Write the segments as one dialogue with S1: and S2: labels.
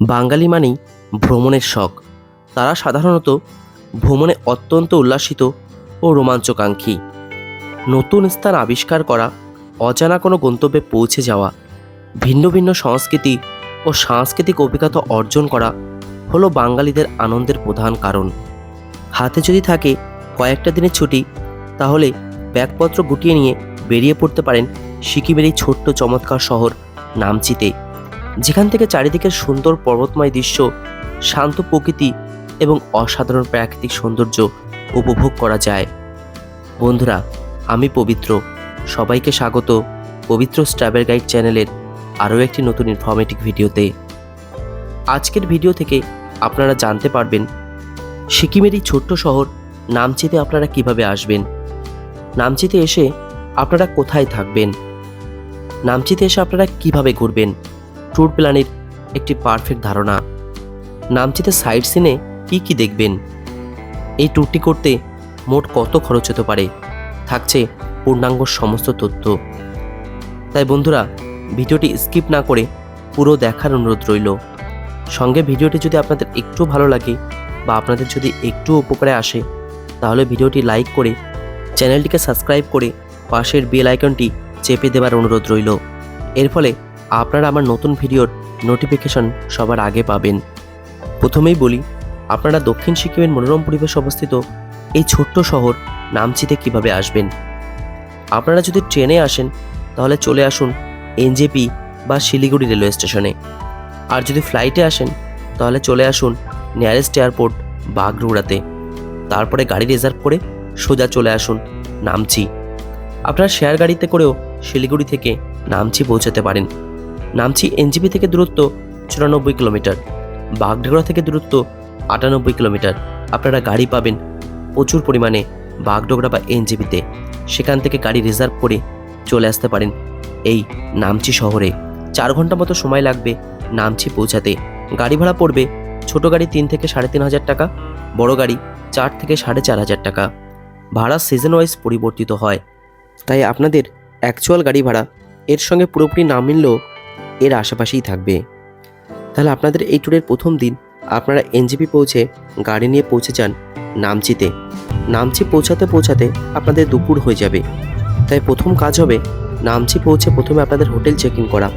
S1: বাঙালি মানেই ভ্রমণের শখ। তারা সাধারণত ভ্রমণে অত্যন্ত উল্লাসিত ও রোমাঞ্চকাঙ্ক্ষী। নতুন স্থান আবিষ্কার করা, অজানা কোনো গন্তব্যে পৌঁছে যাওয়া, ভিন্ন ভিন্ন সংস্কৃতি ও সাংস্কৃতিক অভিজ্ঞতা অর্জন করা হলো বাঙালিদের আনন্দের প্রধান কারণ। হাতে যদি থাকে কয়েকটা দিনের ছুটি, তাহলে ব্যাগপত্র গুটিয়ে নিয়ে বেরিয়ে পড়তে পারেন সিকিমের এই ছোট্ট চমৎকার শহর নামচিতে। যেখান থেকে চারিদিকের সুন্দর পর্বতময় দৃশ্য, শান্ত প্রকৃতি এবং অসাধারণ প্রাকৃতিক সৌন্দর্য উপভোগ করা যায়। বন্ধুরা, আমি পবিত্র। সবাইকে স্বাগত পবিত্র ট্রাভেল গাইড চ্যানেলের আরও একটি নতুন ইনফরমেটিভ ভিডিওতে। আজকের ভিডিও থেকে আপনারা জানতে পারবেন, সিকিমের এই ছোট্ট শহর নামচিতে আপনারা কীভাবে আসবেন? নামচিতে এসে আপনারা কোথায় থাকবেন? নামচিতে এসে আপনারা কীভাবে ঘুরবেন? ট্যুর প্ল্যানের একটি পারফেক্ট ধারণা। নামচিতে সাইট সিনে কী কী দেখবেন? এই ট্যুরটি করতে মোট কত খরচ হতে পারে? থাকছে পূর্ণাঙ্গ সমস্ত তথ্য। তাই বন্ধুরা, ভিডিওটি স্কিপ না করে পুরো দেখার অনুরোধ রইল। সঙ্গে ভিডিওটি যদি আপনাদের একটু ভালো লাগে বা আপনাদের যদি একটু উপকারে আসে, তাহলে ভিডিওটি লাইক করে চ্যানেলটিকে সাবস্ক্রাইব করে পাশের বেল আইকনটি চেপে দেওয়ার অনুরোধ রইল। এর ফলে আপনারা আমার নতুন ভিডিওর নোটিফিকেশন সবার আগে পাবেন। প্রথমেই বলি, আপনারা দক্ষিণ সিকিমের মনোরম পরিবেশ অবস্থিত এই ছোট্ট শহর নামচিতে কীভাবে আসবেন? আপনারা যদি ট্রেনে আসেন, তাহলে চলে আসুন এনজেপি বা শিলিগুড়ি রেলওয়ে স্টেশনে। আর যদি ফ্লাইটে আসেন, তাহলে চলে আসুন নিয়ারেস্ট এয়ারপোর্ট বাগরুড়াতে। তারপরে গাড়ি রিজার্ভ করে সোজা চলে আসুন নামচি। আপনারা শেয়ার গাড়িতে করেও শিলিগুড়ি থেকে নামচি পৌঁছাতে পারেন। নামচি এনজিপি থেকে দূরত্ব চুরানব্বই কিলোমিটার বাগডোগরা থেকে দূরত্ব আটানব্বই কিলোমিটার। আপনারা গাড়ি পাবেন প্রচুর পরিমাণে বাগডোগরা বা এনজিপিতে। সেখান থেকে গাড়ি রিজার্ভ করে চলে আসতে পারেন। এই নামচি শহরে। চার ঘণ্টা মতো সময় লাগবে নামচি পৌঁছাতে। গাড়ি ভাড়া পড়বে ছোট গাড়ি তিন থেকে সাড়ে তিন হাজার টাকা, বড় গাড়ি চার থেকে সাড়ে চার হাজার টাকা। ভাড়া সিজন ওয়াইজ পরিবর্তিত হয়। তাই আপনাদের অ্যাকচুয়াল গাড়ি ভাড়া এর সঙ্গে পুরোপুরি না মিললেও এর আশেপাশেই থাকবে। তাহলে আপনাদের এই ট্যুরের প্রথম দিন আপনারা এনজিপি পৌঁছে গাড়ি নিয়ে পৌঁছে যান নামচিতে। নামচি পৌঁছাতে পৌঁছাতে আপনাদের দুপুর হয়ে যাবে। তাই প্রথম কাজ হবে নামচি পৌঁছে প্রথমে আপনাদের হোটেল চেক ইন করা।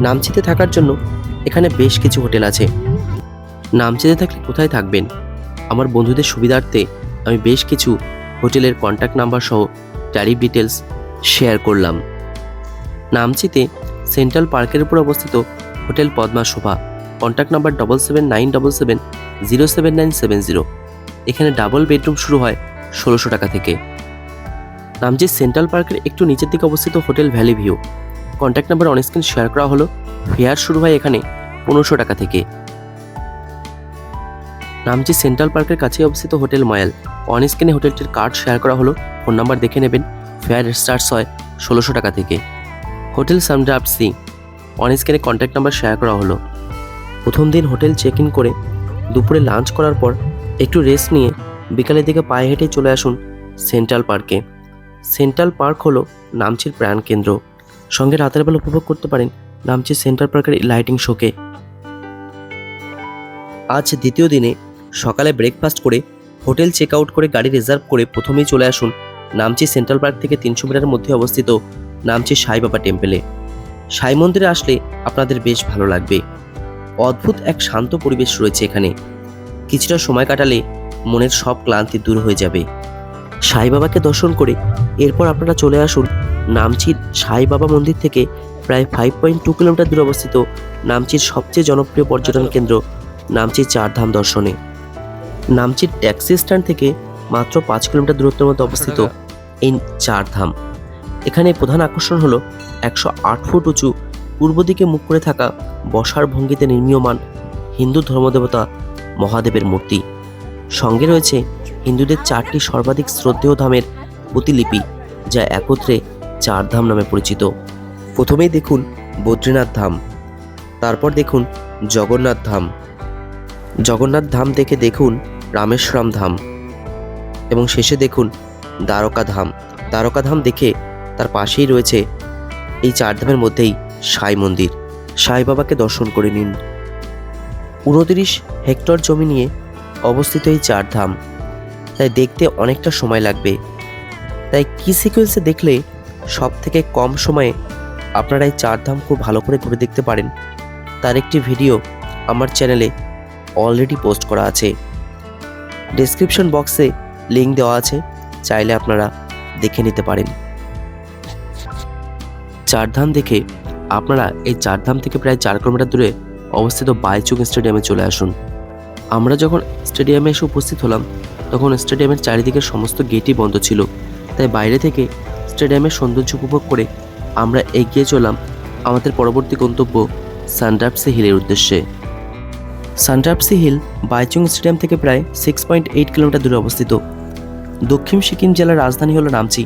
S1: নামচিতে থাকার জন্য এখানে বেশ কিছু হোটেল আছে। নামচিতে থাকলে কোথায় থাকবেন? আমার বন্ধুদের সুবিধার্থে আমি বেশ কিছু হোটেলের কন্ট্যাক্ট নাম্বার সহ ট্যারিফ ডিটেলস শেয়ার করলাম। নামচিতে সেন্ট্রাল পার্কের উপর অবস্থিত hotel Padma Shobha. Contact number double seven nine double seven zero seven nine seven zero এখানে ডাবল বেডরুম শুরু হয় ষোলোশো টাকা থেকে। নামচি সেন্ট্রাল পার্কের একটু নিচের দিকে অবস্থিত hotel valley view. Contact number on screen share করা হলো। ফেয়ার শুরু হয় এখানে পনেরোশো টাকা থেকে। নামচি সেন্ট্রাল পার্কের কাছে অবস্থিত হোটেল ময়াল। অন স্ক্রিনে হোটেলটির কার্ড শেয়ার করা হলো। ফোন নাম্বার দেখে নেবেন। ফেয়ার স্টার্টস হয় ষোলোশো টাকা থেকে। Hotel Samdruptse. On contact number share করা হলো। প্রথম দিন হোটেল চেক ইন করে দুপুরে লাঞ্চ করার পর একটু রেস্ট নিয়ে বিকালের দিকে পায়ে হেঁটে চলে আসুন সেন্ট্রাল পার্কে সেন্ট্রাল পার্ক হলো নামচির প্রাণকেন্দ্র সঙ্গে রাতের বেলা উপভোগ করতে পারেন নামচির সেন্ট্রাল পার্কের লাইটিং শোকে আজ দ্বিতীয় দিনে সকালে ব্রেকফাস্ট করে হোটেল চেক আউট করে গাড়ি রিজার্ভ করে প্রথমেই চলে আসুন নামচি সেন্ট্রাল পার্ক থেকে তিনশো মিটারের মধ্যে অবস্থিত নামচি সাই বাবা টেম্পেলে। সাই মন্দিরে আসলে আপনাদের বেশ ভালো লাগবে। অদ্ভুত এক শান্ত পরিবেশ রয়েছে এখানে। কিছুটা সময় কাটালে মনের সব ক্লান্তি দূর হয়ে যাবে। সাই বাবাকে দর্শন করে এরপর আপনারা চলে আসুন নামচির সাই বাবা মন্দির থেকে প্রায় ফাইভ পয়েন্ট টু কিলোমিটার দূরে অবস্থিত নামচির সবচেয়ে জনপ্রিয় পর্যটন কেন্দ্র নামচির চারধাম দর্শনে। নামচির ট্যাক্সি স্ট্যান্ড থেকে মাত্র পাঁচ কিলোমিটার দূরত্বের মধ্যে অবস্থিত এই চারধাম। এখানে প্রধান আকর্ষণ হলো একশো আট ফুট উঁচু, পূর্ব দিকে মুখ করে থাকা বসার ভঙ্গিতে নির্মীয়মান হিন্দু ধর্মদেবতা মহাদেবের মূর্তি। সঙ্গে রয়েছে হিন্দুদের চারটি সর্বাধিক শ্রদ্ধেয় ধামের প্রতিলিপি, যা একত্রে চার ধাম নামে পরিচিত। প্রথমেই দেখুন বদ্রীনাথ ধাম, তারপর দেখুন জগন্নাথ ধাম। জগন্নাথ ধাম দেখে দেখুন রামেশ্বরম ধাম এবং শেষে দেখুন দ্বারকা ধাম। দ্বারকা ধাম দেখে তার পাশেই রয়েছে এই চার ধামের মধ্যেই সাই মন্দির। সাই বাবাকে দর্শন করে নিন। উনতিরিশ হেক্টর জমি নিয়ে অবস্থিত এই চারধাম, তাই দেখতে অনেকটা সময় লাগবে। তাই কি সিকোয়েন্সে দেখলে সব থেকে কম সময়ে আপনারা এই চারধাম খুব ভালো করে ঘুরে দেখতে পারেন, তার একটি ভিডিও আমার চ্যানেলে অলরেডি পোস্ট করা আছে। ডেসক্রিপশন বক্সে লিঙ্ক দেওয়া আছে, চাইলে আপনারা দেখে নিতে পারেন। চারধাম দেখে আপনারা এই চারধাম থেকে প্রায় চার কিলোমিটার দূরে অবস্থিত বাইচুং স্টেডিয়ামে চলে আসুন। আমরা যখন স্টেডিয়ামে এসে উপস্থিত হলাম, তখন স্টেডিয়ামের চারিদিকে সমস্ত গেটই বন্ধ ছিল। তাই বাইরে থেকে স্টেডিয়ামের সৌন্দর্য উপভোগ করে আমরা এগিয়ে চললাম আমাদের পরবর্তী গন্তব্য সানড্রাপসি হিলের উদ্দেশ্যে। সানড্রাপসি হিল বাইচুং স্টেডিয়াম থেকে প্রায় সিক্স পয়েন্ট এইট কিলোমিটার দূরে অবস্থিত। দক্ষিণ সিকিম জেলার রাজধানী হলো নামচি।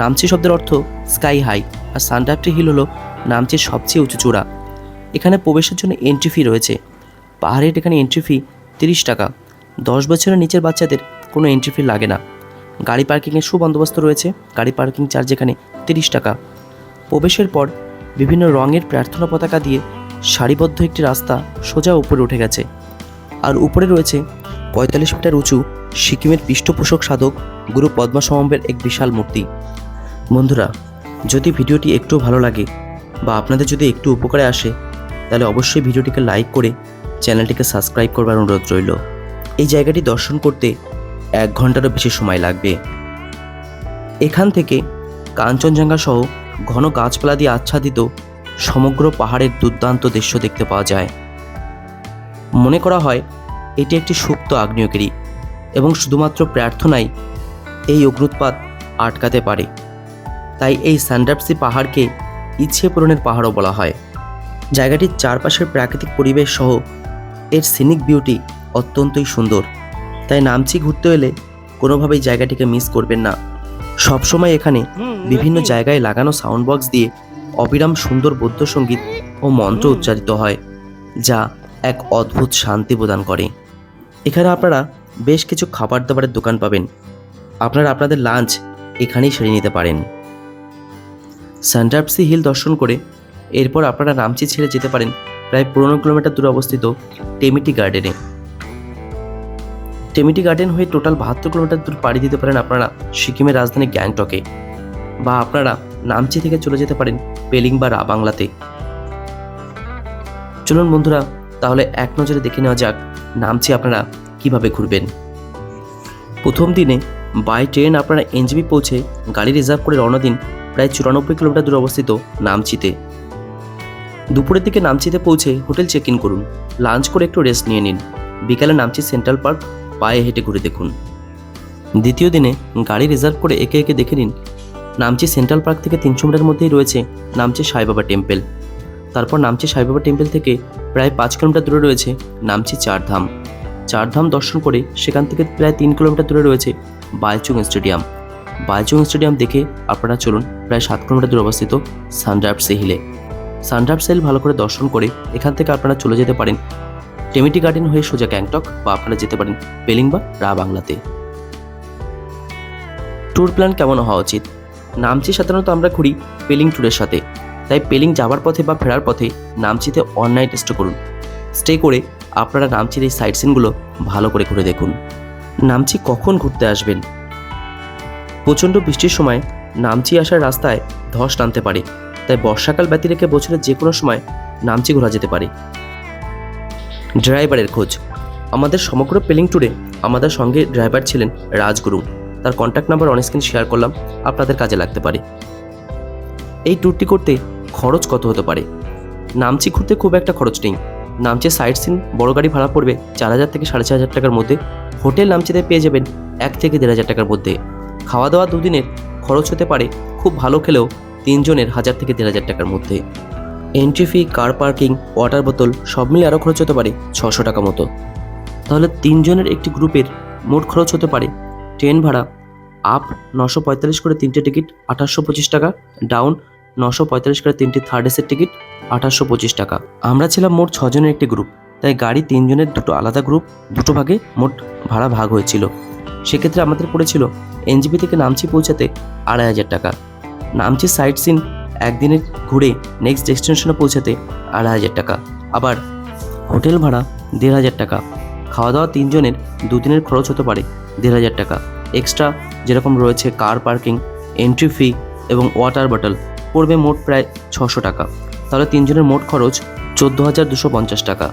S1: নামচি শব্দের অর্থ স্কাই হাই আর সানড্রাপটি হিল হলো নামচির সবচেয়ে উঁচু চূড়া। এখানে প্রবেশের জন্য এন্ট্রি ফি রয়েছে। পাহাড়ের এখানে এন্ট্রি ফি তিরিশ টাকা। দশ বছরের নিচের বাচ্চাদের কোনো এন্ট্রি ফি লাগে না। গাড়ি পার্কিংয়ের সুবন্দোবস্ত রয়েছে। গাড়ি পার্কিং চার্জ এখানে তিরিশ টাকা। প্রবেশের পর বিভিন্ন রঙের প্রার্থনা পতাকা দিয়ে সারিবদ্ধ একটি রাস্তা সোজা উপরে উঠে গেছে। আর উপরে রয়েছে পঁয়তাল্লিশ মিটার উঁচু সিকিমের পৃষ্ঠপোষক সাধক গুরু পদ্মা সমবের এক বিশাল মূর্তি। বন্ধুরা যদি ভিডিওটি একটু ভালো লাগে বা আপনাদের যদি একটু উপকারে আসে, তাহলে অবশ্যই ভিডিওটিকে লাইক করে চ্যানেলটিকে সাবস্ক্রাইব করবার অনুরোধ রইল। এই জায়গাটি দর্শন করতে এক ঘন্টারও বেশি সময় লাগবে। এখান থেকে কাঞ্চনজঙ্ঘা সহ ঘন গাছপালা দিয়ে আচ্ছাদিত সমগ্র পাহাড়ের দুর্দান্ত দৃশ্য দেখতে পাওয়া যায়। মনে করা হয়, এটি একটি সুপ্ত আগ্নেয়গিরি এবং শুধুমাত্র প্রার্থনাই এই অগ্নুৎপাত আটকাতে পারে। তাই এই সানডাপসি পাহাড়কে ইচ্ছে পূরণের পাহাড়ও বলা হয়। জায়গাটির চারপাশের প্রাকৃতিক পরিবেশ সহ এর সিনিক বিউটি অত্যন্তই সুন্দর। তাই নামচি ঘুরতে এলে কোনোভাবেই জায়গাটিকে মিস করবেন না। সবসময় এখানে বিভিন্ন জায়গায় লাগানো সাউন্ড বক্স দিয়ে অবিরাম সুন্দর বৌদ্ধ সংগীত ও মন্ত্র উচ্চারিত হয় যা এক অদ্ভুত শান্তি প্রদান করে। এখানে আপনারা বেশ কিছু খাবার দাবারের দোকান পাবেন। আপনারা আপনাদের লাঞ্চ এখানেই সেরে নিতে পারেন। সানডাপসি হিল দর্শন করে এরপর আপনারা নামচি ছেড়ে যেতে পারেন প্রায় পনেরো কিলোমিটার দূরে অবস্থিত টেমিটি গার্ডেনে। টেমিটি গার্ডেন হয়ে টোটাল বাহাত্তর কিলোমিটার দূর পাড়ি দিতে পারেন আপনারা সিকিমের রাজধানী গ্যাংটকে বা আপনারা নামচি থেকে চলে যেতে পারেন পেলিং বা রাবাংলাতে চলুন বন্ধুরা, তাহলে এক নজরে দেখে নেওয়া যাক নামচি আপনারা কীভাবে ঘুরবেন। প্রথম দিনে বাই ট্রেন আপনারা এনজিবি পৌঁছে গাড়ি রিজার্ভ করে রওনা দিন প্রায় চুরানব্বই কিলোমিটার দূরে অবস্থিত নামচিতে। দুপুরের দিকে নামচিতে পৌঁছে হোটেল চেক ইন করুন। লাঞ্চ করে একটু রেস্ট নিয়ে নিন। বিকালে নামচি সেন্ট্রাল পার্ক, পায়ে হেঁটে ঘুরে দেখুন। দ্বিতীয় দিনে গাড়ি রিজার্ভ করে একে একে দেখে নিন। নামচি সেন্ট্রাল পার্ক থেকে তিনশো মিটার মধ্যেই রয়েছে নামচি সাইবাবা টেম্পল। তারপর নামচি সাইবাবা টেম্পল থেকে প্রায় পাঁচ কিলোমিটার দূরে রয়েছে নামচি চারধাম চারধাম দর্শন করে সেখান থেকে প্রায় তিন কিলোমিটার দূরে রয়েছে বায়চুং স্টেডিয়াম। বায়চুং স্টেডিয়াম দেখে আপনারা চলুন প্রায় সাত কিলোমিটার দূরে অবস্থিত সানড্রাফসে হিলে সানড্রাফসে হিল ভালো করে দর্শন করে এখান থেকে আপনারা চলে যেতে পারেন টেমিটি গার্ডেন হয়ে সোজা গ্যাংটক বা আপনারা যেতে পারেন পেলিং বা রা বাংলাতে। ট্যুর প্ল্যান কেমন হওয়া উচিত? নামচি সাধারণত আমরা ঘুরি পেলিং ট্যুরের সাথে, তাই পেলিং যাওয়ার পথে বা ফেরার পথে নামচিতে অন নাইট স্টে করুন। স্টে করে আপনারা নামচির এই সাইট সিনগুলো ভালো করে ঘুরে দেখুন। নামচি কখন ঘুরতে আসবেন? প্রচণ্ড বৃষ্টির সময় নামচি আসার রাস্তায় ধস টানতে পারে। তাই বর্ষাকাল ব্যতি রেখে বছরের যে কোনো সময় নামচি ঘোরা যেতে পারে। ড্রাইভারের খোঁজ। আমাদের সমগ্র পেলিং ট্যুরে আমাদের সঙ্গে ড্রাইভার ছিলেন রাজগুরু। তার কন্ট্যাক্ট নাম্বার অনস্ক্রিন শেয়ার করলাম, আপনাদের কাজে লাগতে পারে। এই ট্যুরটি করতে খরচ কত হতে পারে? নামচি ঘুরতে খুব একটা খরচ নেই। নামচে সাইট সিন, বড় গাড়ি ভাড়া পড়বে চার হাজার থেকে সাড়ে চার হাজার টাকার মধ্যে। হোটেল নামচিতে পেয়ে যাবেন এক থেকে দেড় হাজার টাকার মধ্যে। খাওয়া দাওয়া দুদিনের খরচ হতে পারে খুব ভালো খেলেও তিনজনের হাজার থেকে দেড় হাজার টাকার মধ্যে। Entry fee car parking water বোতল সব মিলে আরও খরচ হতে পারে ছশো টাকা মতো। তাহলে তিনজনের একটি গ্রুপের মোট খরচ হতে পারে ট্রেন ভাড়া আপ নশো পঁয়তাল্লিশ করে তিনটে টিকিট আঠাশশো পঁচিশ টাকা ডাউন নশো পঁয়তাল্লিশ করে তিনটি থার্ড এসের টিকিট আঠাশশো পঁচিশ টাকা। আমরা ছিলাম মোট ছজনের একটি গ্রুপ তাই গাড়ি তিনজনের দুটো আলাদা গ্রুপ দুটো ভাগে মোট ভাড়া ভাগ হয়েছিল। সেক্ষেত্রে আমাদের পড়েছিল এনজিপি থেকে নামচি পৌঁছাতে আড়াই হাজার টাকা। নামচি সাইট সিন, একদিনে ঘুরে নেক্সট ডেস্টিনেশনে পৌঁছাতে আড়াই হাজার টাকা। আবার হোটেল ভাড়া দেড় হাজার টাকা। খাওয়া দাওয়া তিনজনের দুদিনের খরচ হতে পারে দেড় হাজার টাকা। এক্সট্রা যেরকম রয়েছে কার পার্কিং এন্ট্রি ফি এবং ওয়াটার বটল পড়বে মোট প্রায় ছশো টাকা। তাহলে তিনজনের মোট খরচ চোদ্দ হাজার দুশো পঞ্চাশ টাকা।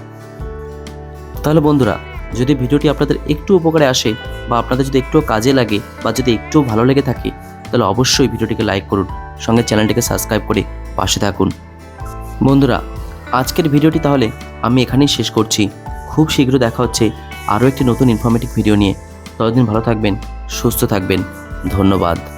S1: তাহলে বন্ধুরা যদি ভিডিওটি আপনাদের একটু উপকারে আসে বা আপনাদের যদি একটু কাজে লাগে বা যদি একটু ভালো লেগে থাকে, তাহলে অবশ্যই ভিডিওটিকে লাইক করুন, সঙ্গে চ্যানেলটিকে সাবস্ক্রাইব করে পাশে থাকুন। বন্ধুরা, আজকের ভিডিওটি তাহলে আমি এখানেই শেষ করছি। খুব শীঘ্র দেখা হচ্ছে আরও একটি নতুন ইনফরমেটিভ ভিডিও নিয়ে। ততদিন ভালো থাকবেন, সুস্থ থাকবেন। ধন্যবাদ।